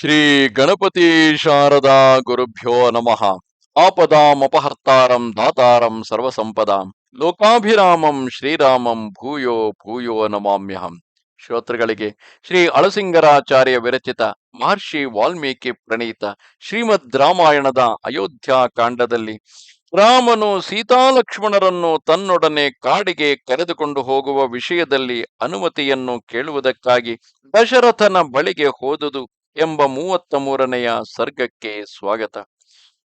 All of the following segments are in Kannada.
ಶ್ರೀ ಗಣಪತಿ ಶಾರದಾ ಗುರುಭ್ಯೋ ನಮಃ. ಆಪದಾಮಪಹರ್ತಾರಂ ದಾತಾರಂ ಸರ್ವಸಂಪದಾಂ. ಲೋಕಾಭಿರಾಮಂ ಶ್ರೀರಾಮಂ ಭೂಯೋ ಭೂಯೋ ನಮಾಮ್ಯಹಂ. ಶ್ರೋತೃಗಳಿಗೆ ಶ್ರೀ ಅಳಸಿಂಗರಾಚಾರ್ಯ ವಿರಚಿತ ಮಹರ್ಷಿ ವಾಲ್ಮೀಕಿ ಪ್ರಣೀತ ಶ್ರೀಮದ್ ರಾಮಾಯಣದ ಅಯೋಧ್ಯ ಕಾಂಡದಲ್ಲಿ ರಾಮನು ಸೀತಾಲಕ್ಷ್ಮಣರನ್ನು ತನ್ನೊಡನೆ ಕಾಡಿಗೆ ಕರೆದುಕೊಂಡು ಹೋಗುವ ವಿಷಯದಲ್ಲಿ ಅನುಮತಿಯನ್ನು ಕೇಳುವುದಕ್ಕಾಗಿ ದಶರಥನ ಬಳಿಗೆ ಹೋದುದು ಎಂಬ ಮೂವತ್ತ ಮೂರನೆಯ ಸರ್ಗಕ್ಕೆ ಸ್ವಾಗತ.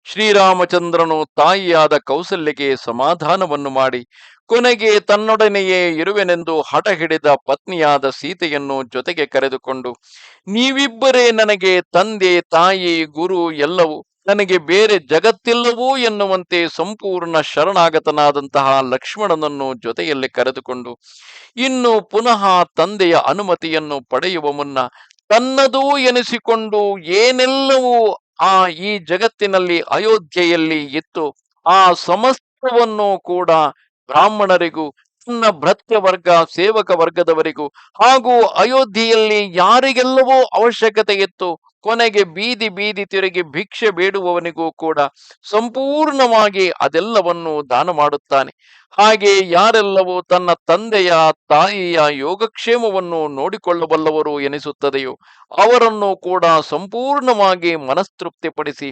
ಶ್ರೀರಾಮಚಂದ್ರನು ತಾಯಿಯಾದ ಕೌಸಲ್ಯಗೆ ಸಮಾಧಾನವನ್ನು ಮಾಡಿ, ಕೊನೆಗೆ ತನ್ನೊಡನೆಯೇ ಇರುವೆನೆಂದು ಹಠ ಹಿಡಿದ ಪತ್ನಿಯಾದ ಸೀತೆಯನ್ನು ಜೊತೆಗೆ ಕರೆದುಕೊಂಡು, ನೀವಿಬ್ಬರೇ ನನಗೆ ತಂದೆ, ತಾಯಿ, ಗುರು ಎಲ್ಲವೂ, ನನಗೆ ಬೇರೆ ಜಗತ್ತಿಲ್ಲವೂ ಎನ್ನುವಂತೆ ಸಂಪೂರ್ಣ ಶರಣಾಗತನಾದಂತಹ ಲಕ್ಷ್ಮಣನನ್ನು ಜೊತೆಯಲ್ಲಿ ಕರೆದುಕೊಂಡು, ಇನ್ನು ಪುನಃ ತಂದೆಯ ಅನುಮತಿಯನ್ನು ಪಡೆಯುವ ಮುನ್ನ ತನ್ನದೂ ಎನಿಸಿಕೊಂಡು ಏನೆಲ್ಲವೂ ಆ ಈ ಜಗತ್ತಿನಲ್ಲಿ ಅಯೋಧ್ಯೆಯಲ್ಲಿ ಇತ್ತು. ಆ ಸಮಸ್ತವನ್ನು ಕೂಡ ಬ್ರಾಹ್ಮಣರಿಗೂ ತನ್ನ ಭ್ರತ್ಯ ವರ್ಗ, ಸೇವಕ ವರ್ಗದವರಿಗೂ ಹಾಗೂ ಅಯೋಧ್ಯೆಯಲ್ಲಿ ಯಾರಿಗೆಲ್ಲವೂ ಅವಶ್ಯಕತೆ ಇತ್ತು. ಕೊನೆಗೆ ಬೀದಿ ಬೀದಿ ತಿರುಗಿ ಭಿಕ್ಷೆ ಬೇಡುವವನಿಗೂ ಕೂಡ ಸಂಪೂರ್ಣವಾಗಿ ಅದೆಲ್ಲವನ್ನು ದಾನ ಮಾಡುತ್ತಾನೆ. ಹಾಗೆ ಯಾರೆಲ್ಲವೂ ತನ್ನ ತಂದೆಯ ತಾಯಿಯ ಯೋಗಕ್ಷೇಮವನ್ನು ನೋಡಿಕೊಳ್ಳಬಲ್ಲವರು ಎನಿಸುತ್ತದೆಯೋ ಅವರನ್ನು ಕೂಡ ಸಂಪೂರ್ಣವಾಗಿ ಮನಸ್ತೃಪ್ತಿಪಡಿಸಿ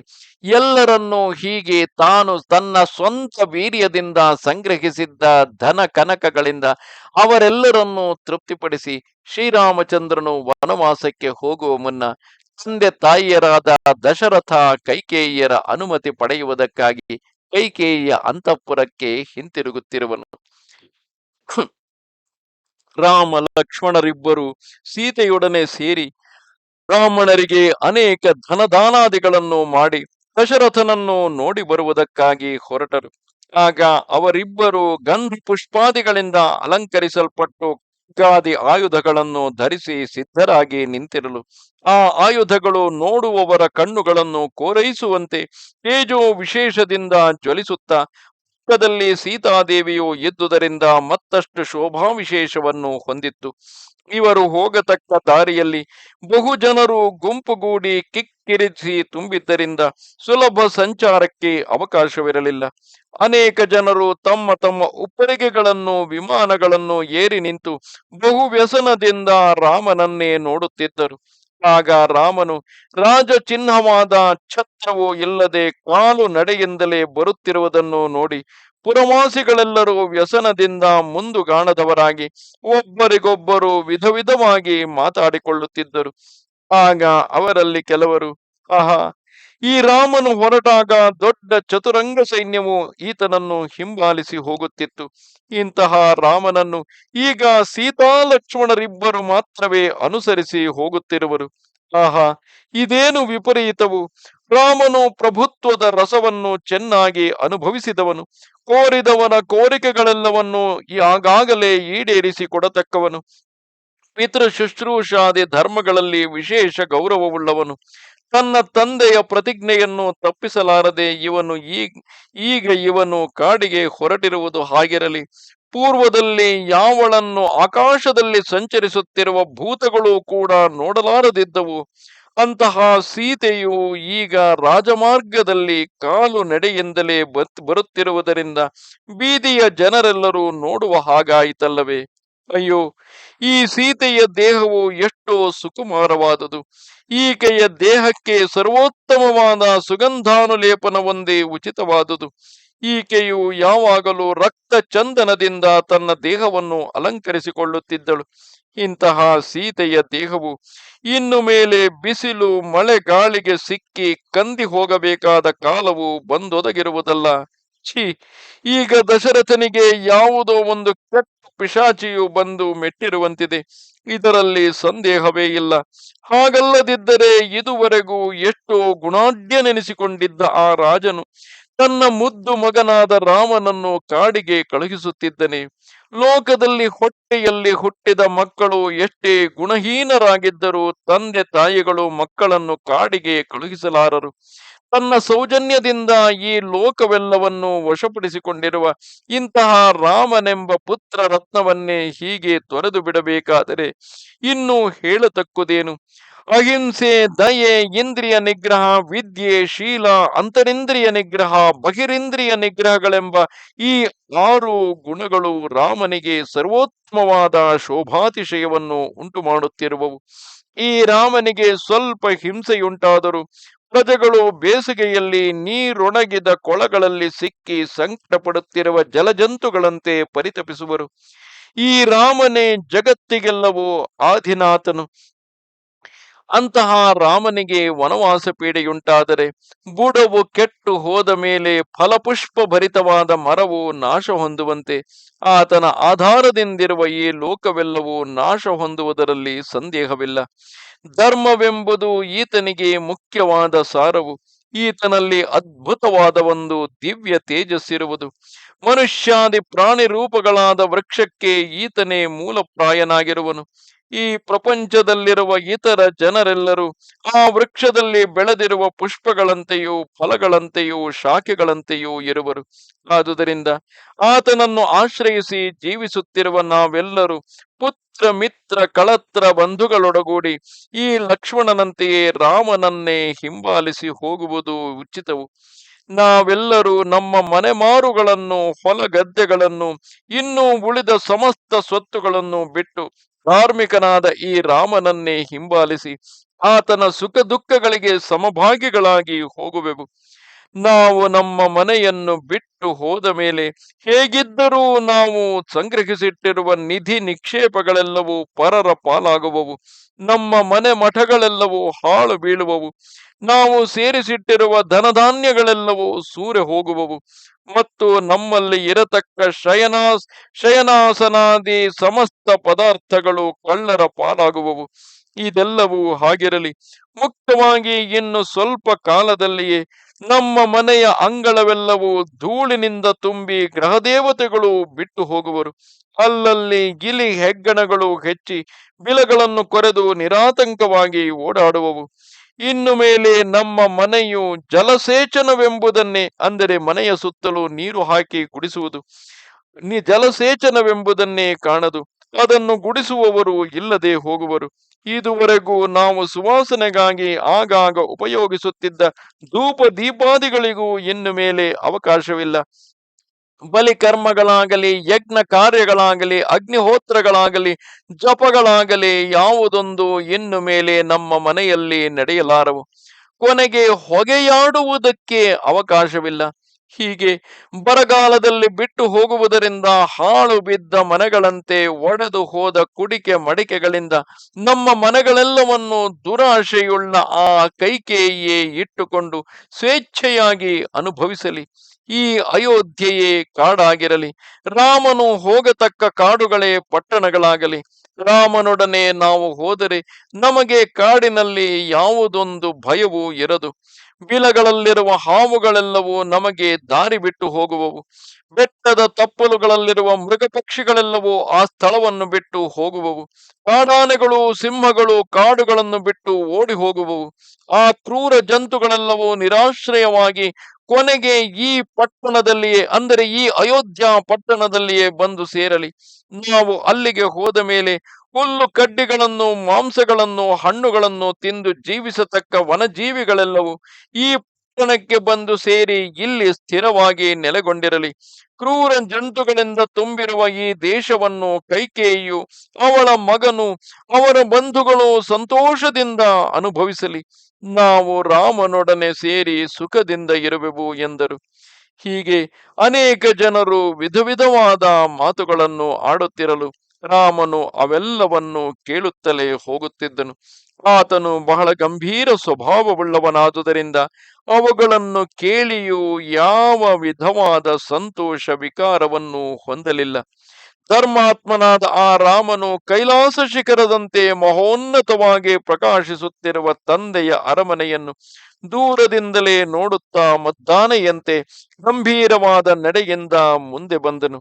ಎಲ್ಲರನ್ನೂ ಹೀಗೆ ತಾನು ತನ್ನ ಸ್ವಂತ ವೀರ್ಯದಿಂದ ಸಂಗ್ರಹಿಸಿದ್ದ ಧನ ಕನಕಗಳಿಂದ ಅವರೆಲ್ಲರನ್ನೂ ತೃಪ್ತಿಪಡಿಸಿ ಶ್ರೀರಾಮಚಂದ್ರನು ವನವಾಸಕ್ಕೆ ಹೋಗುವ ಮುನ್ನ ತಂದೆ ತಾಯಿಯರಾದ ದಶರಥ ಕೈಕೇಯಿಯರ ಅನುಮತಿ ಪಡೆಯುವುದಕ್ಕಾಗಿ ಕೈಕೇಯಿಯ ಅಂತಃಪುರಕ್ಕೆ ಹಿಂತಿರುಗುತ್ತಿರುವನು. ರಾಮ, ಲಕ್ಷ್ಮಣರಿಬ್ಬರು ಸೀತೆಯೊಡನೆ ಸೇರಿ ಬ್ರಾಹ್ಮಣರಿಗೆ ಅನೇಕ ಧನದಾನಾದಿಗಳನ್ನು ಮಾಡಿ ದಶರಥನನ್ನು ನೋಡಿ ಬರುವುದಕ್ಕಾಗಿ ಹೊರಟರು. ಆಗ ಅವರಿಬ್ಬರು ಗಂಧ ಪುಷ್ಪಾದಿಗಳಿಂದ ಅಲಂಕರಿಸಲ್ಪಟ್ಟು ಖಡ್ಗಾದಿ ಆಯುಧಗಳನ್ನು ಧರಿಸಿ ಸಿದ್ಧರಾಗಿ ನಿಂತಿರಲು ಆ ಆಯುಧಗಳು ನೋಡುವವರ ಕಣ್ಣುಗಳನ್ನು ಕೋರೈಸುವಂತೆ ತೇಜೋ ವಿಶೇಷದಿಂದ ಜ್ವಲಿಸುತ್ತಾ ಪಕ್ಕದಲ್ಲಿ ಸೀತಾದೇವಿಯು ಇದ್ದುದರಿಂದ ಮತ್ತಷ್ಟು ಶೋಭಾವಿಶೇಷವನ್ನು ಹೊಂದಿತ್ತು. ಇವರು ಹೋಗತಕ್ಕ ದಾರಿಯಲ್ಲಿ ಬಹು ಜನರು ಗುಂಪುಗೂಡಿ ಕಿಕ್ಕಿರಿಸಿ ತುಂಬಿದ್ದರಿಂದ ಸುಲಭ ಸಂಚಾರಕ್ಕೆ ಅವಕಾಶವಿರಲಿಲ್ಲ. ಅನೇಕ ಜನರು ತಮ್ಮ ತಮ್ಮ ಉಪ್ಪರಿಗೆಗಳನ್ನು ವಿಮಾನಗಳನ್ನು ಏರಿ ನಿಂತು ಬಹು ವ್ಯಸನದಿಂದ ರಾಮನನ್ನೇ ನೋಡುತ್ತಿದ್ದರು. ಆಗ ರಾಮನು ರಾಜ ಚಿಹ್ನವಾದ ಛತ್ರವು ಇಲ್ಲದೆ ಕಾಲು ನಡೆಯಿಂದಲೇ ಬರುತ್ತಿರುವುದನ್ನು ನೋಡಿ ಪುರವಾಸಿಗಳೆಲ್ಲರೂ ವ್ಯಸನದಿಂದ ಮುಂದುಗಾಣದವರಾಗಿ ಒಬ್ಬರಿಗೊಬ್ಬರು ವಿಧ ವಿಧವಾಗಿ ಮಾತಾಡಿಕೊಳ್ಳುತ್ತಿದ್ದರು. ಆಗ ಅವರಲ್ಲಿ ಕೆಲವರು, ಆಹಾ ಈ ರಾಮನು ಹೊರಟಾಗ ದೊಡ್ಡ ಚತುರಂಗ ಸೈನ್ಯವು ಈತನನ್ನು ಹಿಂಬಾಲಿಸಿ ಹೋಗುತ್ತಿತ್ತು. ಇಂತಹ ರಾಮನನ್ನು ಈಗ ಸೀತಾ ಲಕ್ಷ್ಮಣರಿಬ್ಬರು ಮಾತ್ರವೇ ಅನುಸರಿಸಿ ಹೋಗುತ್ತಿರುವರು. ಆಹಾ, ಇದೇನು ವಿಪರೀತವು! ರಾಮನು ಪ್ರಭುತ್ವದ ರಸವನ್ನು ಚೆನ್ನಾಗಿ ಅನುಭವಿಸಿದವನು. ಕೋರಿದವನ ಕೋರಿಕೆಗಳೆಲ್ಲವನ್ನು ಆಗಾಗಲೇ ಈಡೇರಿಸಿ ಕೊಡತಕ್ಕವನು ಪಿತೃ ಶುಶ್ರೂಷಾದಿ ಧರ್ಮಗಳಲ್ಲಿ ವಿಶೇಷ ಗೌರವವುಳ್ಳವನು. ತನ್ನ ತಂದೆಯ ಪ್ರತಿಜ್ಞೆಯನ್ನು ತಪ್ಪಿಸಲಾರದೆ ಇವನು ಈಗ ಇವನು ಕಾಡಿಗೆ ಹೊರಟಿರುವುದು ಹಾಗಿರಲಿ. ಪೂರ್ವದಲ್ಲಿ ಯಾವಳನ್ನು ಆಕಾಶದಲ್ಲಿ ಸಂಚರಿಸುತ್ತಿರುವ ಭೂತಗಳು ಕೂಡ ನೋಡಲಾರದಿದ್ದವು. ಅಂತಹ ಸೀತೆಯು ಈಗ ರಾಜಮಾರ್ಗದಲ್ಲಿ ಕಾಲು ನಡೆಯಿಂದಲೇ ಬರುತ್ತಿರುವುದರಿಂದ ಬೀದಿಯ ಜನರೆಲ್ಲರೂ ನೋಡುವ ಹಾಗಾಯಿತಲ್ಲವೇ? ಅಯ್ಯೋ, ಈ ಸೀತೆಯ ದೇಹವು ಎಷ್ಟೋ ಸುಕುಮಾರವಾದುದು. ಈಕೆಯ ದೇಹಕ್ಕೆ ಸರ್ವೋತ್ತಮವಾದ ಸುಗಂಧಾನುಲೇಪನವೊಂದೇ ಉಚಿತವಾದುದು. ಈಕೆಯು ಯಾವಾಗಲೂ ರಕ್ತ ಚಂದನದಿಂದ ತನ್ನ ದೇಹವನ್ನು ಅಲಂಕರಿಸಿಕೊಳ್ಳುತ್ತಿದ್ದಳು. ಇಂತಹ ಸೀತೆಯ ದೇಹವು ಇನ್ನು ಮೇಲೆ ಬಿಸಿಲು, ಮಳೆ, ಗಾಳಿಗೆ ಸಿಕ್ಕಿ ಕಂದಿ ಹೋಗಬೇಕಾದ ಕಾಲವು ಬಂದೊದಗಿರುವುದಲ್ಲ. ಛೀ, ಈಗ ದಶರಥನಿಗೆ ಯಾವುದೋ ಒಂದು ಕೆಟ್ಟ ಪಿಶಾಚಿಯು ಬಂದು ಮೆಟ್ಟಿರುವಂತಿದೆ. ಇದರಲ್ಲಿ ಸಂದೇಹವೇ ಇಲ್ಲ. ಹಾಗಲ್ಲದಿದ್ದರೆ ಇದುವರೆಗೂ ಎಷ್ಟೋ ಗುಣಾಢ್ಯನೆನಿಸಿಕೊಂಡಿದ್ದ ಆ ರಾಜನು ತನ್ನ ಮುದ್ದು ಮಗನಾದ ರಾಮನನ್ನು ಕಾಡಿಗೆ ಕಳುಹಿಸುತ್ತಿದ್ದನೆ. ಲೋಕದಲ್ಲಿ ಹೊಟ್ಟೆಯಲ್ಲಿ ಹುಟ್ಟಿದ ಮಕ್ಕಳು ಎಷ್ಟೇ ಗುಣಹೀನರಾಗಿದ್ದರೂ ತಂದೆ ತಾಯಿಗಳು ಮಕ್ಕಳನ್ನು ಕಾಡಿಗೆ ಕಳುಹಿಸಲಾರರು. ತನ್ನ ಸೌಜನ್ಯದಿಂದ ಈ ಲೋಕವೆಲ್ಲವನ್ನು ವಶಪಡಿಸಿಕೊಂಡಿರುವ ಇಂತಹ ರಾಮನೆಂಬ ಪುತ್ರ ರತ್ನವನ್ನೇ ಹೀಗೆ ತೊರೆದು ಬಿಡಬೇಕಾದರೆ ಇನ್ನು ಹೇಳತಕ್ಕುದೇನು? ಅಹಿಂಸೆ, ದಯೆ, ಇಂದ್ರಿಯ ನಿಗ್ರಹ, ವಿದ್ಯೆ, ಶೀಲ, ಅಂತರಿಂದ್ರಿಯ ನಿಗ್ರಹ, ಬಹಿರಿಂದ್ರಿಯ ನಿಗ್ರಹಗಳೆಂಬ ಈ ಆರು ಗುಣಗಳು ರಾಮನಿಗೆ ಸರ್ವೋತ್ತಮವಾದ ಶೋಭಾತಿಶಯವನ್ನು ಉಂಟು ಮಾಡುತ್ತಿರುವವು ಈ ರಾಮನಿಗೆ ಸ್ವಲ್ಪ ಹಿಂಸೆಯುಂಟಾದರೂ ಪ್ರಜೆಗಳು ಬೇಸಿಗೆಯಲ್ಲಿ ನೀರೊಣಗಿದ ಕೊಳಗಳಲ್ಲಿ ಸಿಕ್ಕಿ ಸಂಕಟ ಪಡುತ್ತಿರುವ ಜಲಜಂತುಗಳಂತೆ ಪರಿತಪಿಸುವರು. ಈ ರಾಮನೇ ಜಗತ್ತಿಗೆಲ್ಲವೂ ಆದಿನಾಥನು. ಅಂತಹ ರಾಮನಿಗೆ ವನವಾಸ ಪೀಡೆಯುಂಟಾದರೆ ಬುಡವು ಕೆಟ್ಟು ಹೋದ ಮೇಲೆ ಫಲಪುಷ್ಪ ಭರಿತವಾದ ಮರವು ನಾಶ ಹೊಂದುವಂತೆ ಆತನ ಆಧಾರದಿಂದಿರುವ ಈ ಲೋಕವೆಲ್ಲವೂ ನಾಶ ಹೊಂದುವುದರಲ್ಲಿ ಸಂದೇಹವಿಲ್ಲ. ಧರ್ಮವೆಂಬುದು ಈತನಿಗೆ ಮುಖ್ಯವಾದ ಸಾರವು. ಈತನಲ್ಲಿ ಅದ್ಭುತವಾದ ಒಂದು ದಿವ್ಯ ತೇಜಸ್ಸಿರುವುದು. ಮನುಷ್ಯಾದಿ ಪ್ರಾಣಿ ರೂಪಗಳಾದ ವೃಕ್ಷಕ್ಕೆ ಈತನೇ ಮೂಲಪ್ರಾಯನಾಗಿರುವನು ಈ ಪ್ರಪಂಚದಲ್ಲಿರುವ ಇತರ ಜನರೆಲ್ಲರೂ ಆ ವೃಕ್ಷದಲ್ಲಿ ಬೆಳೆದಿರುವ ಪುಷ್ಪಗಳಂತೆಯೂ ಫಲಗಳಂತೆಯೂ ಶಾಖೆಗಳಂತೆಯೂ ಇರುವರು. ಆದುದರಿಂದ ಆತನನ್ನು ಆಶ್ರಯಿಸಿ ಜೀವಿಸುತ್ತಿರುವ ನಾವೆಲ್ಲರೂ ಪುತ್ರ, ಮಿತ್ರ, ಕಳತ್ರ ಬಂಧುಗಳೊಡಗೂಡಿ ಈ ಲಕ್ಷ್ಮಣನಂತೆಯೇ ರಾಮನನ್ನೇ ಹಿಂಬಾಲಿಸಿ ಹೋಗುವುದು ಉಚಿತವು. ನಾವೆಲ್ಲರೂ ನಮ್ಮ ಮನೆಮಾರುಗಳನ್ನು ಹೊಲ ಗದ್ದೆಗಳನ್ನು ಇನ್ನೂ ಉಳಿದ ಸಮಸ್ತ ಸ್ವತ್ತುಗಳನ್ನು ಬಿಟ್ಟು ಧಾರ್ಮಿಕನಾದ ಈ ರಾಮನನ್ನೇ ಹಿಂಬಾಲಿಸಿ ಆತನ ಸುಖ ದುಃಖಗಳಿಗೆ ಸಮಭಾಗಿಗಳಾಗಿ ಹೋಗುವೆವು. ನಾವು ನಮ್ಮ ಮನೆಯನ್ನು ಬಿಟ್ಟು ಹೋದ ಮೇಲೆ ಹೇಗಿದ್ದರೂ ನಾವು ಸಂಗ್ರಹಿಸಿಟ್ಟಿರುವ ನಿಧಿ ನಿಕ್ಷೇಪಗಳೆಲ್ಲವೂ ಪರರ ಪಾಲಾಗುವವು. ನಮ್ಮ ಮನೆ ಮಠಗಳೆಲ್ಲವೂ ಹಾಳು ಬೀಳುವವು. ನಾವು ಸೇರಿಸಿಟ್ಟಿರುವ ಧನಧಾನ್ಯಗಳೆಲ್ಲವೂ ಸೂರೆ ಹೋಗುವವು. ಮತ್ತು ನಮ್ಮಲ್ಲಿ ಇರತಕ್ಕ ಶಯನಾಸ್ ಶಯನಾಸನಾದಿ ಸಮಸ್ತ ಪದಾರ್ಥಗಳು ಕಳ್ಳರ ಪಾಲಾಗುವವು. ಇದೆಲ್ಲವೂ ಹಾಗಿರಲಿ. ಮುಕ್ತವಾಗಿ ಇನ್ನು ಸ್ವಲ್ಪ ಕಾಲದಲ್ಲಿಯೇ ನಮ್ಮ ಮನೆಯ ಅಂಗಳವೆಲ್ಲವೂ ಧೂಳಿನಿಂದ ತುಂಬಿ ಗ್ರಹದೇವತೆಗಳು ಬಿಟ್ಟು ಹೋಗುವರು. ಅಲ್ಲಲ್ಲಿ ಗಿಲಿ ಹೆಗ್ಗಣಗಳು ಹೆಚ್ಚಿ ಬಿಲಗಳನ್ನು ಕೊರೆದು ನಿರಾತಂಕವಾಗಿ ಓಡಾಡುವವು. ಇನ್ನು ಮೇಲೆ ನಮ್ಮ ಮನೆಯು ಜಲಸೇಚನವೆಂಬುದನ್ನೇ, ಅಂದರೆ ಮನೆಯ ಸುತ್ತಲೂ ನೀರು ಹಾಕಿ ಕುಡಿಸುವುದು ನೀ ಜಲಸೇಚನವೆಂಬುದನ್ನೇ ಕಾಣದು. ಅದನ್ನು ಗುಡಿಸುವವರು ಇಲ್ಲದೆ ಹೋಗುವರು. ಇದುವರೆಗೂ ನಾವು ಸುವಾಸನೆಗಾಗಿ ಆಗಾಗ ಉಪಯೋಗಿಸುತ್ತಿದ್ದ ಧೂಪ ದೀಪಾದಿಗಳಿಗೂ ಇನ್ನು ಮೇಲೆ ಅವಕಾಶವಿಲ್ಲ. ಬಲಿ ಕರ್ಮಗಳಾಗಲಿ ಯಜ್ಞ ಕಾರ್ಯಗಳಾಗಲಿ, ಅಗ್ನಿಹೋತ್ರಗಳಾಗಲಿ, ಜಪಗಳಾಗಲಿ ಯಾವುದೊಂದು ಇನ್ನು ಮೇಲೆ ನಮ್ಮ ಮನೆಯಲ್ಲಿ ನಡೆಯಲಾರವು. ಕೊನೆಗೆ ಹೊಗೆಯಾಡುವುದಕ್ಕೆ ಅವಕಾಶವಿಲ್ಲ. ಹೀಗೆ ಬರಗಾಲದಲ್ಲಿ ಬಿಟ್ಟು ಹೋಗುವುದರಿಂದ ಹಾಳು ಬಿದ್ದ ಮನೆಗಳಂತೆ ಒಡೆದು ಹೋದ ಕುಡಿಕೆ ಮಡಿಕೆಗಳಿಂದ ನಮ್ಮ ಮನೆಗಳೆಲ್ಲವನ್ನು ದುರಾಶೆಯುಳ್ಳ ಆ ಕೈಕೇಯಿಯೇ ಇಟ್ಟುಕೊಂಡು ಸ್ವೇಚ್ಛೆಯಾಗಿ ಅನುಭವಿಸಲಿ. ಈ ಅಯೋಧ್ಯೆಯೇ ಕಾಡಾಗಿರಲಿ, ರಾಮನು ಹೋಗತಕ್ಕ ಕಾಡುಗಳೇ ಪಟ್ಟಣಗಳಾಗಲಿ, ರಾಮನೊಡನೆ ನಾವು ಹೋದರೆ ನಮಗೆ ಕಾಡಿನಲ್ಲಿ ಯಾವುದೊಂದು ಭಯವೂ ಇರದು. ಬಿಲಗಳಲ್ಲಿರುವ ಹಾವುಗಳೆಲ್ಲವೂ ನಮಗೆ ದಾರಿ ಬಿಟ್ಟು ಹೋಗುವವು. ಬೆಟ್ಟದ ತಪ್ಪಲುಗಳಲ್ಲಿರುವ ಮೃಗ ಪಕ್ಷಿಗಳೆಲ್ಲವೂ ಆ ಸ್ಥಳವನ್ನು ಬಿಟ್ಟು ಹೋಗುವವು. ಕಾಡಾನೆಗಳು ಸಿಂಹಗಳು ಕಾಡುಗಳನ್ನು ಬಿಟ್ಟು ಓಡಿ ಹೋಗುವವು. ಆ ಕ್ರೂರ ಜಂತುಗಳೆಲ್ಲವೂ ನಿರಾಶ್ರಯವಾಗಿ ಕೊನೆಗೆ ಈ ಪಟ್ಟಣದಲ್ಲಿಯೇ, ಅಂದರೆ ಈ ಅಯೋಧ್ಯ ಪಟ್ಟಣದಲ್ಲಿಯೇ ಬಂದು ಸೇರಲಿ. ನಾವು ಅಲ್ಲಿಗೆ ಹೋದ ಮೇಲೆ ಹುಲ್ಲು ಕಡ್ಡಿಗಳನ್ನು, ಮಾಂಸಗಳನ್ನು, ಹಣ್ಣುಗಳನ್ನು ತಿಂದು ಜೀವಿಸತಕ್ಕ ವನಜೀವಿಗಳೆಲ್ಲವೂ ಈ ಪಟ್ಟಣಕ್ಕೆ ಬಂದು ಸೇರಿ ಇಲ್ಲಿ ಸ್ಥಿರವಾಗಿ ನೆಲೆಗೊಂಡಿರಲಿ. ಕ್ರೂರ ಜಂತುಗಳಿಂದ ತುಂಬಿರುವ ಈ ದೇಶವನ್ನು ಕೈಕೇಯು ಅವಳ ಮಗನು, ಅವರ ಬಂಧುಗಳು ಸಂತೋಷದಿಂದ ಅನುಭವಿಸಲಿ. ನಾವು ರಾಮನೊಡನೆ ಸೇರಿ ಸುಖದಿಂದ ಇರುವೆವು ಎಂದರು. ಹೀಗೆ ಅನೇಕ ಜನರು ವಿಧ ವಿಧವಾದ ಮಾತುಗಳನ್ನು ಆಡುತ್ತಿರಲು ರಾಮನು ಅವೆಲ್ಲವನ್ನು ಕೇಳುತ್ತಲೇ ಹೋಗುತ್ತಿದ್ದನು. ಆತನು ಬಹಳ ಗಂಭೀರ ಸ್ವಭಾವವುಳ್ಳವನಾದುದರಿಂದ ಅವುಗಳನ್ನು ಕೇಳಿಯೂ ಯಾವ ವಿಧವಾದ ಸಂತೋಷ ವಿಕಾರವನ್ನು ಹೊಂದಲಿಲ್ಲ. ಧರ್ಮಾತ್ಮನಾದ ಆ ರಾಮನು ಕೈಲಾಸ ಶಿಖರದಂತೆ ಮಹೋನ್ನತವಾಗಿ ಪ್ರಕಾಶಿಸುತ್ತಿರುವ ತಂದೆಯ ಅರಮನೆಯನ್ನು ದೂರದಿಂದಲೇ ನೋಡುತ್ತಾ ಮದ್ದಾನೆಯಂತೆ ಗಂಭೀರವಾದ ನಡೆಯಿಂದ ಮುಂದೆ ಬಂದನು.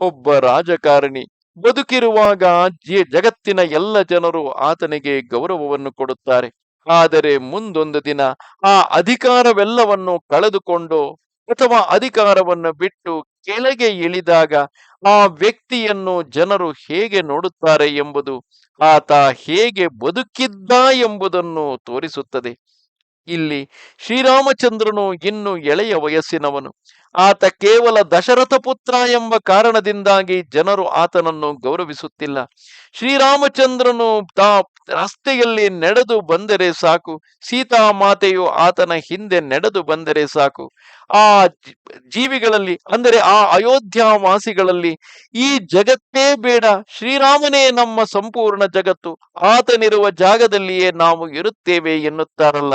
ಒಬ್ಬ ರಾಜಕಾರಣಿ ಬದುಕಿರುವಾಗ ಜಗತ್ತಿನ ಎಲ್ಲ ಜನರು ಆತನಿಗೆ ಗೌರವವನ್ನು ಕೊಡುತ್ತಾರೆ. ಆದರೆ ಮುಂದೊಂದು ದಿನ ಆ ಅಧಿಕಾರವೆಲ್ಲವನ್ನು ಕಳೆದುಕೊಂಡು ಅಥವಾ ಅಧಿಕಾರವನ್ನು ಬಿಟ್ಟು ಕೆಳಗೆ ಇಳಿದಾಗ ಆ ವ್ಯಕ್ತಿಯನ್ನು ಜನರು ಹೇಗೆ ನೋಡುತ್ತಾರೆ ಎಂಬುದು, ಆತ ಹೇಗೆ ಬದುಕಿದ್ದ ಎಂಬುದನ್ನು ತೋರಿಸುತ್ತದೆ. ಇಲ್ಲಿ ಶ್ರೀರಾಮಚಂದ್ರನು ಇನ್ನು ಎಳೆಯ ವಯಸ್ಸಿನವನು. ಆತ ಕೇವಲ ದಶರಥ ಪುತ್ರ ಎಂಬ ಕಾರಣದಿಂದಾಗಿ ಜನರು ಆತನನ್ನು ಗೌರವಿಸುತ್ತಿಲ್ಲ. ಶ್ರೀರಾಮಚಂದ್ರನು ತಾ ರಸ್ತೆಯಲ್ಲಿ ನಡೆದು ಬಂದರೆ ಸಾಕು. ಸೀತಾ ಮಾತೆಯು ಆತನ ಹಿಂದೆ ನಡೆದು ಬಂದರೆ ಸಾಕು. ಆ ಜೀವಿಗಳಲ್ಲಿ, ಅಂದರೆ ಆ ಅಯೋಧ್ಯ ವಾಸಿಗಳಲ್ಲಿ ಈ ಜಗತ್ತೇ ಬೇಡ. ಶ್ರೀರಾಮನೇ ನಮ್ಮ ಸಂಪೂರ್ಣ ಜಗತ್ತು. ಆತನಿರುವ ಜಾಗದಲ್ಲಿಯೇ ನಾವು ಇರುತ್ತೇವೆ ಎನ್ನುತ್ತಾರಲ್ಲ.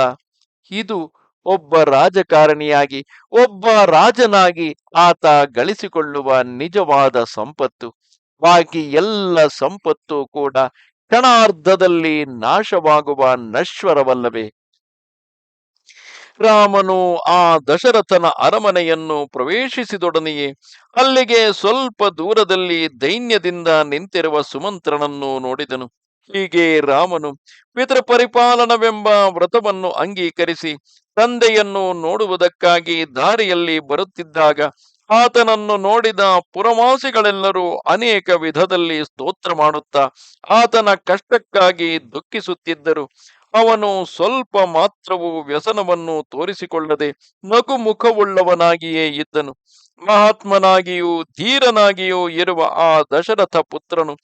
ಇದು ಒಬ್ಬ ರಾಜಕಾರಣಿಯಾಗಿ, ಒಬ್ಬ ರಾಜನಾಗಿ ಆತ ಗಳಿಸಿಕೊಳ್ಳುವ ನಿಜವಾದ ಸಂಪತ್ತು. ಬಾಕಿ ಎಲ್ಲ ಸಂಪತ್ತು ಕೂಡ ಕ್ಷಣಾರ್ಧದಲ್ಲಿ ನಾಶವಾಗುವ ನಶ್ವರವಲ್ಲವೇ? ರಾಮನು ಆ ದಶರಥನ ಅರಮನೆಯನ್ನು ಪ್ರವೇಶಿಸಿದೊಡನೆಯೇ ಅಲ್ಲಿಗೆ ಸ್ವಲ್ಪ ದೂರದಲ್ಲಿ ದೈನ್ಯದಿಂದ ನಿಂತಿರುವ ಸುಮಂತ್ರನನ್ನು ನೋಡಿದನು. ಹೀಗೆ ರಾಮನು ಪಿತೃಪರಿಪಾಲನವೆಂಬ ವ್ರತವನ್ನು ಅಂಗೀಕರಿಸಿ ತಂದೆಯನ್ನು ನೋಡುವುದಕ್ಕಾಗಿ ದಾರಿಯಲ್ಲಿ ಬರುತ್ತಿದ್ದಾಗ ಆತನನ್ನು ನೋಡಿದ ಪುರವಾಸಿಗಳೆಲ್ಲರೂ ಅನೇಕ ವಿಧದಲ್ಲಿ ಸ್ತೋತ್ರ ಮಾಡುತ್ತಾ ಆತನ ಕಷ್ಟಕ್ಕಾಗಿ ದುಃಖಿಸುತ್ತಿದ್ದರು. ಅವನು ಸ್ವಲ್ಪ ಮಾತ್ರವೂ ವ್ಯಸನವನ್ನು ತೋರಿಸಿಕೊಳ್ಳದೆ ನಗು ಮುಖವುಳ್ಳವನಾಗಿಯೇ ಇದ್ದನು. ಮಹಾತ್ಮನಾಗಿಯೂ ಧೀರನಾಗಿಯೂ ಇರುವ ಆ ದಶರಥ ಪುತ್ರನು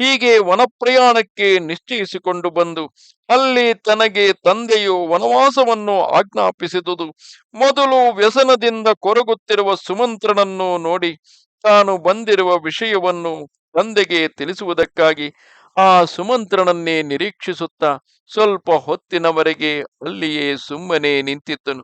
ಹೀಗೆ ವನಪ್ರಯಾಣಕ್ಕೆ ನಿಶ್ಚಯಿಸಿಕೊಂಡು ಬಂದು ಅಲ್ಲಿ ತನಗೆ ತಂದೆಯು ವನವಾಸವನ್ನು ಆಜ್ಞಾಪಿಸಿದುದು. ಮೊದಲು ವ್ಯಸನದಿಂದ ಕೊರಗುತ್ತಿರುವ ಸುಮಂತ್ರನನ್ನು ನೋಡಿ ತಾನು ಬಂದಿರುವ ವಿಷಯವನ್ನು ತಂದೆಗೆ ತಿಳಿಸುವುದಕ್ಕಾಗಿ ಆ ಸುಮಂತ್ರನನ್ನೇ ನಿರೀಕ್ಷಿಸುತ್ತಾ ಸ್ವಲ್ಪ ಹೊತ್ತಿನವರೆಗೆ ಅಲ್ಲಿಯೇ ಸುಮ್ಮನೆ ನಿಂತಿದ್ದನು.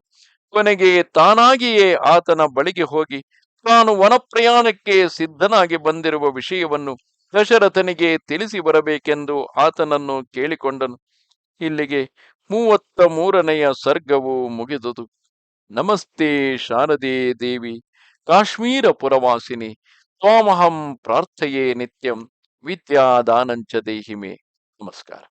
ಕೊನೆಗೆ ತಾನಾಗಿಯೇ ಆತನ ಬಳಿಗೆ ಹೋಗಿ, ತಾನು ವನಪ್ರಯಾಣಕ್ಕೆ ಸಿದ್ಧನಾಗಿ ಬಂದಿರುವ ವಿಷಯವನ್ನು ದಶರಥನಿಗೆ ತಿಳಿಸಿ ಬರಬೇಕೆಂದು ಆತನನ್ನು ಕೇಳಿಕೊಂಡನು. ಇಲ್ಲಿಗೆ ಮೂವತ್ತ ಮೂರನೆಯ ಸರ್ಗವು ಮುಗಿದುದು. ನಮಸ್ತೆ ಶಾರದೆ ದೇವಿ, ಕಾಶ್ಮೀರ ಪುರವಾಸಿನಿ, ತ್ವಾಮಹಂ ಪ್ರಾರ್ಥಯೇ ನಿತ್ಯಂ, ವಿದ್ಯಾದಾನಂಚ ದೇಹಿಮೆ. ನಮಸ್ಕಾರ.